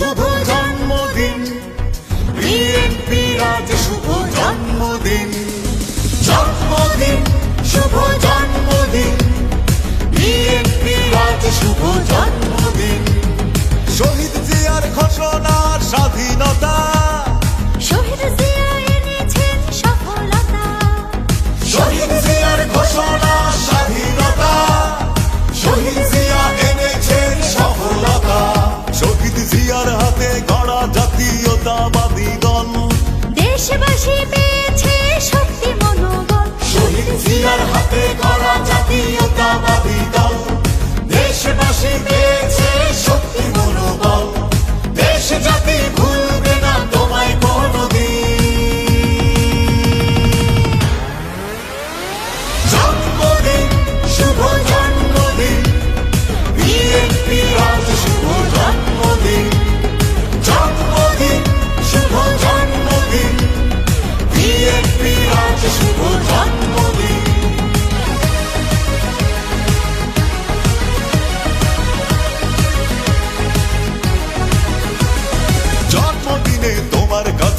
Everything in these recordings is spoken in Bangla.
শুভ জন্মদিন। বিএনপি আজ শুভ জন্মদিন। জন্মদিন শুভ জন্মদিন। বিএনপি আজ শুভ দেশবাসী পেয়েছে শক্তি মনোবল। শহীদ জিয়ার হাতে গড়া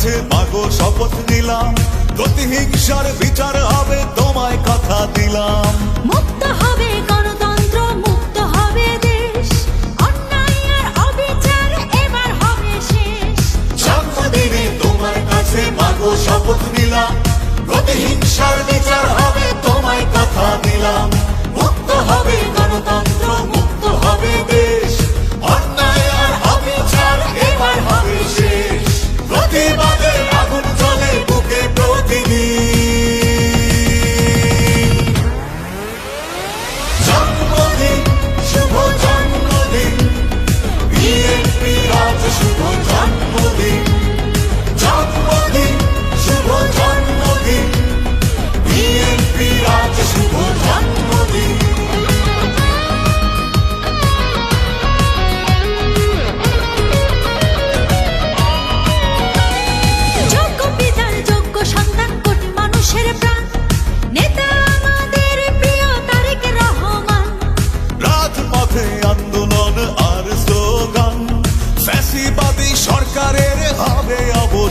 কাছে মাগো শপথ নিলাম। প্রতিহিংসার বিচার হবে তোমায় কথা দিলাম। মুক্ত হবে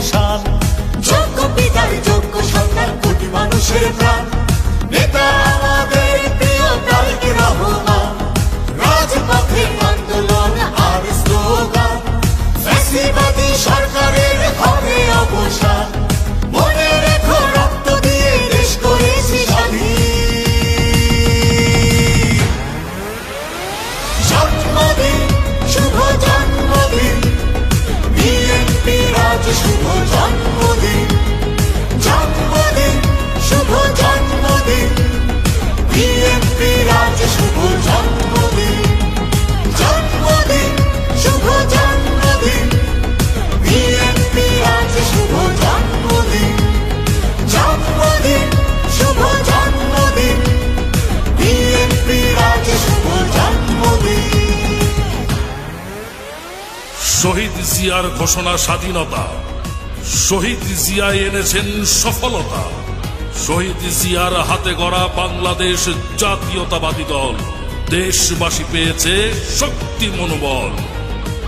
অবসান যোগ্য পিতার যোগ্য সন্তান কোটি মানুষের প্রাণ। নেতা শুভ জন্মদিন জন্মদিন শুভ জন্মদিন। বিএনপি আজ শুভ জন্মদিন। শহীদ জিয়ার ঘোষণা স্বাধীনতা। শহীদ জিয়া এনেছেন সফলতা। শহীদ জিয়ার হাতে গড়া বাংলাদেশ জাতীয়তাবাদী দল। দেশবাসী পেয়েছে শক্তি মনোবল।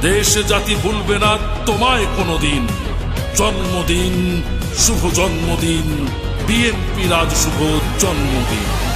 দেশ জাতি ভুলবে না তোমায় কোনোদিন। জন্মদিন, শুভ জন্মদিন বিএনপি আজ শুভ জন্মদিন।